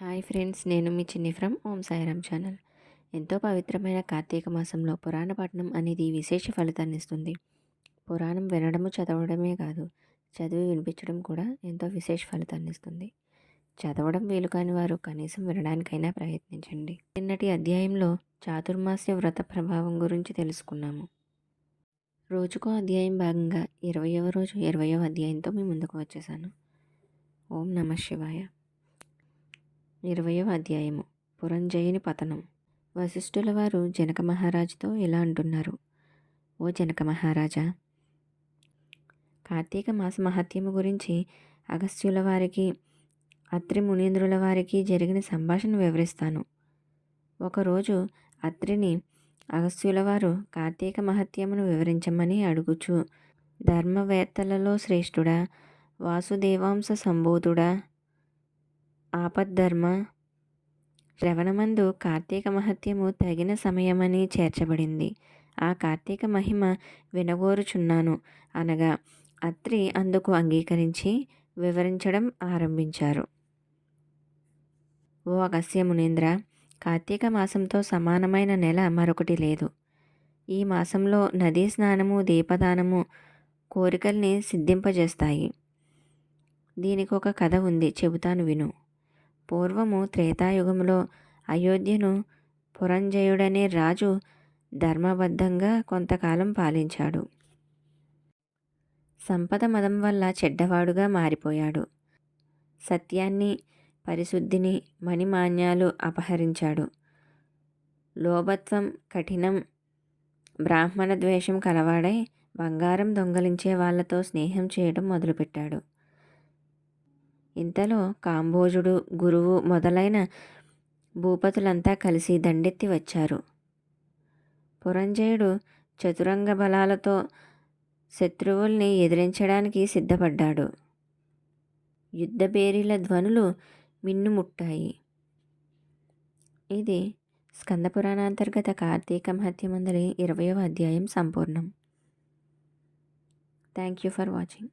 Hi friends నేను మీ చిన్ని from Om Sairam channel. ఎంతో పవిత్రమైన కార్తీక మాసంలో పురాణ పఠనం అనేది విశేష ఫలితాన్ని ఇస్తుంది. పురాణం వినడము చదవడమే కాదు చదివి వినిపించడం కూడా ఎంతో విశేష ఫలితాన్ని ఇస్తుంది. చదవడం వీలు కాని వారు కనీసం వినడానికైనా ప్రయత్నించండి. నిన్నటి అధ్యాయంలో చాతుర్మాస్య వ్రత ప్రభావం గురించి తెలుసుకున్నాము. రోజుకో అధ్యాయం భాగంగా ఇరవయవ రోజు ఇరవయవ అధ్యాయంతో మీ ముందుకు వచ్చేసాను. ఓం నమ శివాయ. ఇరవయవ అధ్యాయము. పురంజయుని పతనం. వశిష్ఠుల వారు జనక మహారాజుతో ఇలా అంటున్నారు. ఓ జనక మహారాజా! కార్తీక మాస మహత్యము గురించి అగస్త్యుల వారికి అత్రి మునీంద్రుల వారికి జరిగిన సంభాషణ వివరిస్తాను. ఒకరోజు అత్రిని అగస్త్యుల వారు కార్తీక మహత్యమును వివరించమని అడుగుచు ధర్మవేత్తలలో శ్రేష్ఠుడా వాసుదేవాంశ సంబోధుడా ఆపద్ధర్మ. శ్రవణమందు కార్తీక మహత్యము తగిన సమయమని చేర్చబడింది. ఆ కార్తీక మహిమ వినగోరుచున్నాను. అనగా అత్రి అందుకు అంగీకరించి వివరించడం ఆరంభించారు. ఓ అగస్య మునీంద్ర కార్తీక మాసంతో సమానమైన నెల మరొకటి లేదు. ఈ మాసంలో నదీ స్నానము దీపదానము కోరికల్ని సిద్ధింపజేస్తాయి. దీనికి ఒక కథ ఉంది చెబుతాను విను. పూర్వము త్రేతాయుగంలో అయోధ్యను పురంజయుడనే రాజు ధర్మబద్ధంగా కొంతకాలం పాలించాడు. సంపద మదం వల్ల చెడ్డవాడుగా మారిపోయాడు. సత్యాన్ని పరిశుద్ధిని మణిమాన్యాలు అపహరించాడు. లోభత్వం కఠినం బ్రాహ్మణ ద్వేషం కలవాడై బంగారం దొంగలించే వాళ్ళతో స్నేహం చేయడం మొదలుపెట్టాడు. ఇంతలో కాంబోజుడు గురువు మొదలైన భూపతులంతా కలిసి దండెత్తి వచ్చారు. పురంజయుడు చతురంగ బలాలతో శత్రువుల్ని ఎదిరించడానికి సిద్ధపడ్డాడు. యుద్ధబేరీల ధ్వనులు మిన్నుముట్టాయి ఇది స్కందపురాణాంతర్గత కార్తీక మహత్యమందలి ఇరవయవ అధ్యాయం సంపూర్ణం. Thank you for watching.